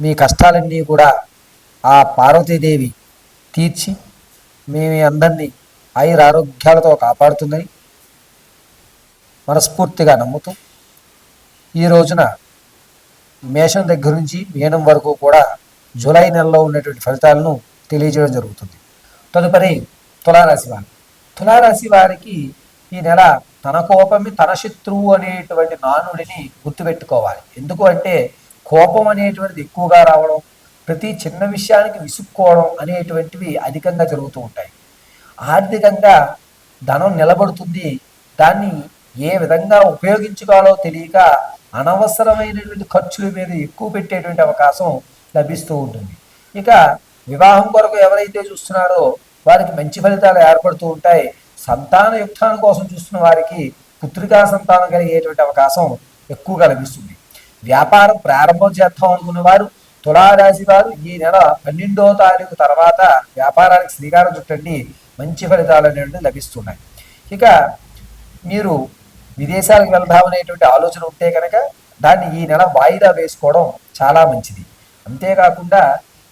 మీ కష్టాలన్నీ కూడా ఆ పార్వతీదేవి తీర్చి మీ అందరినీ ఐర ఆరోగ్యాలతో కాపాడుతుందని మనస్ఫూర్తిగా నమ్ముతూ ఈ రోజున మేషం దగ్గర నుంచి మీనం వరకు కూడా జూలై నెలలో ఉన్నటువంటి ఫలితాలను తెలియజేయడం జరుగుతుంది. తదుపరి తులారాశి వారు. తులారాశి వారికి ఈ నెల తన కోపమే తన శత్రువు అనేటువంటి నానుడిని గుర్తుపెట్టుకోవాలి. ఎందుకు అంటే కోపం అనేటువంటిది ఎక్కువగా రావడం ప్రతి చిన్న విషయానికి విసుక్కోవడం అనేటువంటివి అధికంగా జరుగుతూ ఉంటాయి. ఆర్థికంగా ధనం నిలబడుతుంది. దాన్ని ఏ విధంగా ఉపయోగించుకోవాలో తెలియక అనవసరమైనటువంటి ఖర్చుల మీద ఎక్కువ పెట్టేటువంటి అవకాశం లభిస్తూ ఉంటుంది. ఇక వివాహం కొరకు ఎవరైతే చూస్తున్నారో వారికి మంచి ఫలితాలు ఏర్పడుతూ ఉంటాయి. సంతాన యుక్తాన కోసం చూస్తున్న వారికి పుత్రికా సంతానం కలిగేటువంటి అవకాశం ఎక్కువగా లభిస్తుంది. వ్యాపారం ప్రారంభం చేద్దాం అనుకున్న వారు తులారాశి వారు ఈ నెల పన్నెండో తారీఖు తర్వాత వ్యాపారానికి శ్రీకారం చుట్టండి. మంచి ఫలితాలు అనేవి లభిస్తున్నాయి. ఇక మీరు విదేశాలకు వెళ్దామనేటువంటి ఆలోచన ఉంటే కనుక దాన్ని ఈ నెల వాయిదా వేసుకోవడం చాలా మంచిది. అంతేకాకుండా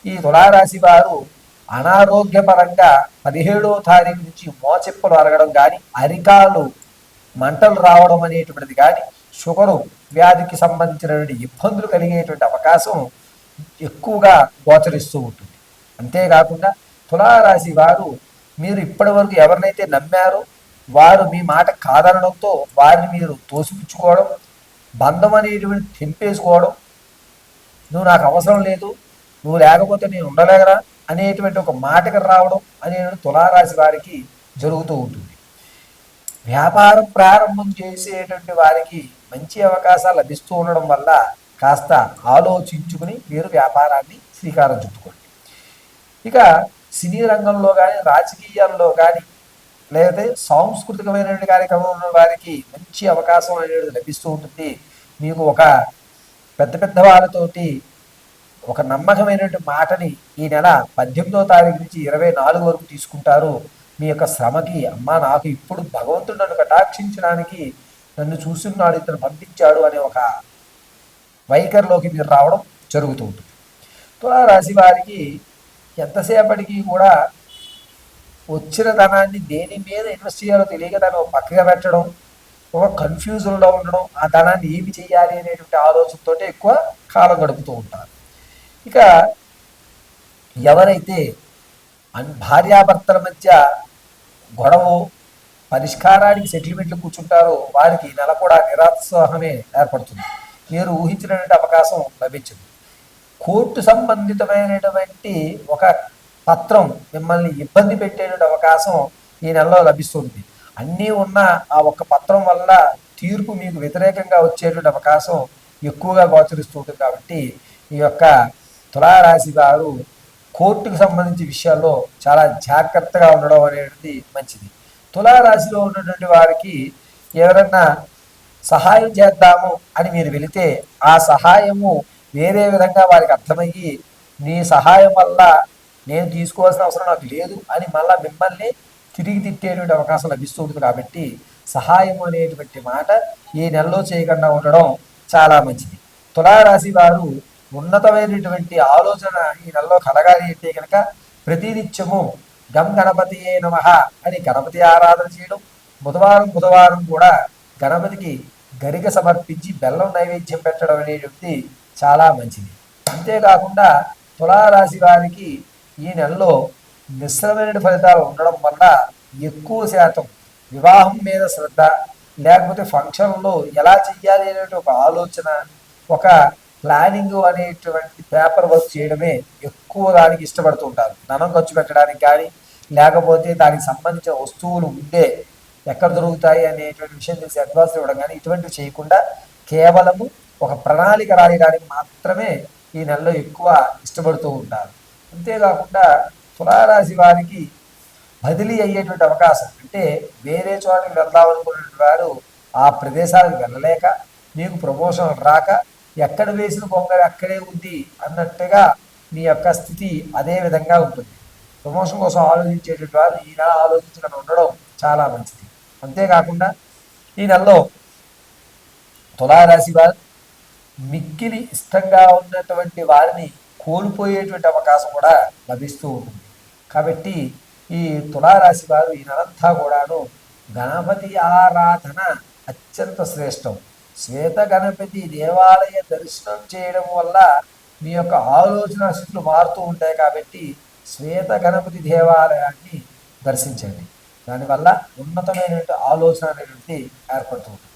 ఈ తులారాశి వారు అనారోగ్యపరంగా పదిహేడో తారీఖు నుంచి మోచెప్పులు అరగడం కానీ అరికాలు మంటలు రావడం అనేటువంటిది కానీ షుగరు వ్యాధికి సంబంధించినటువంటి ఇబ్బందులు కలిగేటువంటి అవకాశం ఎక్కువగా గోచరిస్తూ ఉంటుంది. అంతేకాకుండా తులారాశి వారు మీరు ఇప్పటి వరకు ఎవరినైతే నమ్మారో వారు మీ మాట కాదనడంతో వారిని మీరు తోసిపుచ్చుకోవడం బంధం అనేటువంటి తెంపేసుకోవడం నువ్వు నాకు అవసరం లేదు నువ్వు లేకపోతే నేను ఉండలేగరా అనేటువంటి ఒక మాటకు రావడం అనేది తులారాశి వారికి జరుగుతూ ఉంటుంది. వ్యాపారం ప్రారంభం చేసేటువంటి వారికి మంచి అవకాశాలు లభిస్తూ ఉండడం వల్ల కాస్త ఆలోచించుకుని మీరు వ్యాపారాన్ని శ్రీకారం చుట్టుకోండి. ఇక సినీ రంగంలో కానీ రాజకీయాల్లో కానీ లేకపోతే సాంస్కృతికమైనటువంటి కార్యక్రమం ఉన్న వారికి మంచి అవకాశం అనేది లభిస్తూ ఉంటుంది. మీకు ఒక పెద్ద పెద్ద వాళ్ళతోటి ఒక నమ్మకమైనటువంటి మాటని ఈ నెల పద్దెనిమిదో తారీఖు నుంచి ఇరవై నాలుగు వరకు తీసుకుంటారు. మీ యొక్క శ్రమకి అమ్మ నాకు ఇప్పుడు భగవంతుడు నన్ను కటాక్షించడానికి నన్ను చూస్తున్నాడు ఇతను పంపించాడు అనే ఒక వైఖరిలోకి మీరు రావడం జరుగుతూ ఉంటుంది. తులారాశి వారికి ఎంతసేపటికి కూడా వచ్చిన ధనాన్ని దేని మీద ఇన్వెస్ట్ చేయాలో తెలియక దాన్ని ఒక పక్కగా పెట్టడం ఒక కన్ఫ్యూజన్లో ఉండడం ఆ ధనాన్ని ఏమి చేయాలి అనేటువంటి ఆలోచనతో ఎక్కువ కాలం గడుపుతూ ఉంటారు. ఇక ఎవరైతే అన్ భార్యాభర్తల మధ్య గొడవ పరిష్కారానికి సెటిల్మెంట్లు కూర్చుంటారో వారికి నెల కూడా నిరుత్సాహమే ఏర్పడుతుంది. మీరు ఊహించినటువంటి అవకాశం లభించదు. కోర్టు సంబంధితమైనటువంటి ఒక పత్రం మిమ్మల్ని ఇబ్బంది పెట్టేటువంటి అవకాశం ఈ నెలలో లభిస్తుంది. అన్నీ ఉన్న ఆ ఒక్క పత్రం వల్ల తీర్పు మీకు వ్యతిరేకంగా వచ్చేటువంటి అవకాశం ఎక్కువగా గోచరిస్తుంది కాబట్టి ఈ యొక్క తులారాశి వారు కోర్టుకు సంబంధించి విషయాల్లో చాలా జాగ్రత్తగా ఉండడం అనేది మంచిది. తులారాశిలో ఉన్నటువంటి వారికి ఎవరన్నా సహాయం చేద్దాము అని మీరు వెళితే ఆ సహాయము వేరే విధంగా వారికి అర్థమయ్యి నీ సహాయం వల్ల నేను తీసుకోవాల్సిన అవసరం నాకు లేదు అని మళ్ళీ మిమ్మల్ని తిరిగి తిట్టేటువంటి అవకాశం లభిస్తుంది కాబట్టి సహాయం అనేటువంటి మాట ఈ నెలలో చేయకుండా ఉండడం చాలా మంచిది. తులారాశి వారు ఉన్నతమైనటువంటి ఆలోచన ఈ నెలలో కలగాలి అంటే కనుక ప్రతినిత్యము గం గణపతి నమ అని గణపతి ఆరాధన చేయడం. బుధవారం బుధవారం కూడా గణపతికి గరిగ సమర్పించి బెల్లం నైవేద్యం పెట్టడం అనేటువంటి చాలా మంచిది. అంతేకాకుండా తులారాశి వారికి ఈ నెలలో మిశ్రమైన ఫలితాలు ఉండడం వల్ల ఎక్కువ శాతం వివాహం మీద శ్రద్ధ లేకపోతే ఫంక్షన్లో ఎలా చెయ్యాలి అనేటువంటి ఒక ఆలోచన ఒక ప్లానింగ్ అనేటువంటి పేపర్ వర్క్ చేయడమే ఎక్కువ దానికి ఇష్టపడుతూ ఉంటారు ధనం ఖర్చు పెట్టడానికి కానీ లేకపోతే దానికి సంబంధించిన వస్తువులు ఉండే ఎక్కడ దొరుకుతాయి అనేటువంటి విషయం తెలిసి అడ్వాన్స్ ఇవ్వడం కానీ ఇటువంటివి చేయకుండా కేవలము ఒక ప్రణాళిక రాయడానికి మాత్రమే ఈ నెలలో ఎక్కువ ఇష్టపడుతూ ఉంటారు. అంతేకాకుండా తులారాశి వారికి బదిలీ అయ్యేటువంటి అవకాశం అంటే వేరే చోటకి వెళ్దాం వారు ఆ ప్రదేశాలకు వెళ్ళలేక మీకు ప్రమోషన్ రాక ఎక్కడ వేసిన బొంగ అక్కడే ఉంది అన్నట్టుగా మీ యొక్క స్థితి అదే విధంగా ఉంటుంది. ప్రమోషన్ కోసం ఆలోచించేటటువంటి వారు ఈ నెల ఆలోచించకుండా ఉండడం చాలా మంచిది. అంతేకాకుండా ఈ నెలలో తులారాశి వారు మిక్కిలి ఇష్టంగా ఉన్నటువంటి వారిని కోల్పోయేటువంటి అవకాశం కూడా లభిస్తూ ఉంటుంది. కాబట్టి ఈ తులారాశి వారు ఈ నెలంతా కూడాను గణపతి ఆరాధన అత్యంత శ్రేష్టం. శ్వేత గణపతి దేవాలయ దర్శనం చేయడం వల్ల మీ యొక్క ఆలోచన స్థితులు మారుతూ ఉంటాయి కాబట్టి శ్వేత గణపతి దేవాలయాన్ని దర్శించండి. దానివల్ల ఉన్నతమైనటువంటి ఆలోచన అనేటువంటి ఏర్పడుతూ ఉంటుంది.